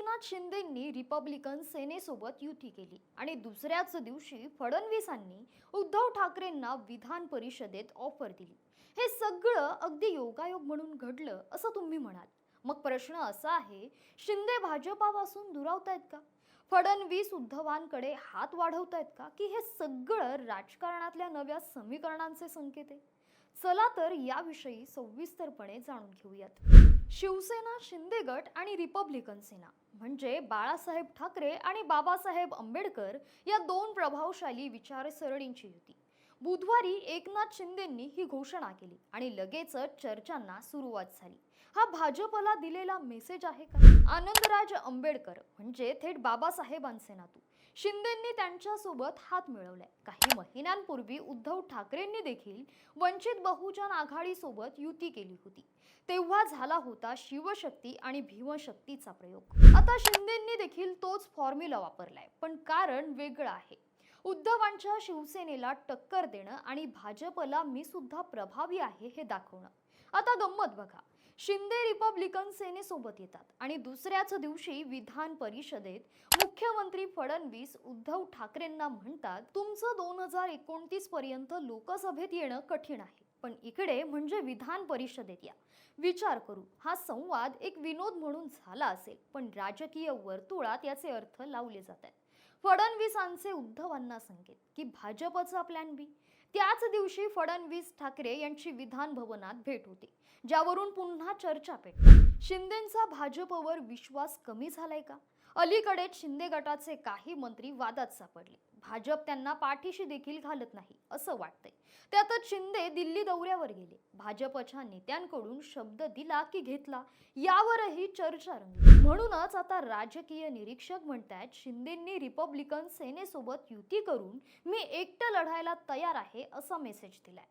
Eknath शिंदेंनी Republican सेनेसोबत युती केली आणि दुसऱ्याच दिवशी फडणवीसांनी उद्धव ठाकरेंना विधान परिषदेत ऑफर दिली. हे सगळं अगदी योगायोग म्हणून घडलं असं तुम्ही म्हणाल. मग प्रश्न असा आहे शिंदे भाजपापासून दुरावतायत का? फडणवीस उद्धवांकडे हात वाढवतायत का? की हे सगळं राजकारणातल्या नव्या समीकरणांचे संकेत आहे? चला तर याविषयी सविस्तरपणे जाणून घेऊयात. शिवसेना शिंदे गट आणि रिपब्लिकन सेना. म्हणजे बाळासाहेब ठाकरे आणि बाबासाहेब आंबेडकर या दोन प्रभावशाली विचारसरणींची युती. बुधवारी एकनाथ शिंदेंनी ही घोषणा केली आणि लगेचच चर्चांना सुरुवात झाली. हा भाजपला दिलेला मेसेज आहे का? आनंदराज आंबेडकर म्हणजे थेट बाबासाहेबांचे नातू. शिंदेंनी त्यांच्यासोबत हात मिळवलाय काही महिन्यांपूर्वी उद्धव ठाकरेंनी देखील वंचित बहुजन आघाडीसोबत युती केली होती. तेव्हा झाला होता शिवशक्ती आणि भीमशक्तीचा प्रयोग. आता शिंदेंनी देखील तोच फॉर्म्युला वापरलाय पण कारण वेगळं आहे. उद्धवांच्या शिवसेनेला टक्कर देणं आणि भाजपला मी सुद्धा प्रभावी आहे हे दाखवणं. आता गंमत बघा. शिंदे रिपब्लिकन सेनेसोबत येतात आणि दुसऱ्याच दिवशी विधान परिषदेत मुख्यमंत्री फडणवीस उद्धव ठाकरेंना म्हणतात तुमचं दोन हजार एकोणतीस पर्यंत लोकसभेत येणं कठीण आहे पण इकडे म्हणजे विधान परिषदेत या. विचार करू हा संवाद एक विनोद म्हणून झाला असेल पण राजकीय वर्तुळात याचे अर्थ लावले जात आहेत. फडणवीसांचे उद्धवांना संकेत की भाजपचा प्लॅन बी त्याच दिवशी फडणवीस ठाकरे यांची विधान भवनात भेट होती ज्यावरून पुन्हा चर्चा पेटली. शिंदेचा भाजपवर विश्वास कमी झालाय का? अलीकडेच शिंदे गटाचे काही मंत्री वादात सापडले. भाजप त्यांना पाठीशी देखील घालत नाही असं वाटतंय. त्यातच शिंदे दिल्ली दौऱ्यावर गेले. भाजपच्या नेत्यांकडून शब्द दिला की घेतला यावरही चर्चा रंगली. म्हणूनच आता राजकीय निरीक्षक म्हणतायत शिंदेंनी रिपब्लिकन सेनेसोबत युती करून मी एकटं लढायला तयार आहे असा मेसेज दिलाय.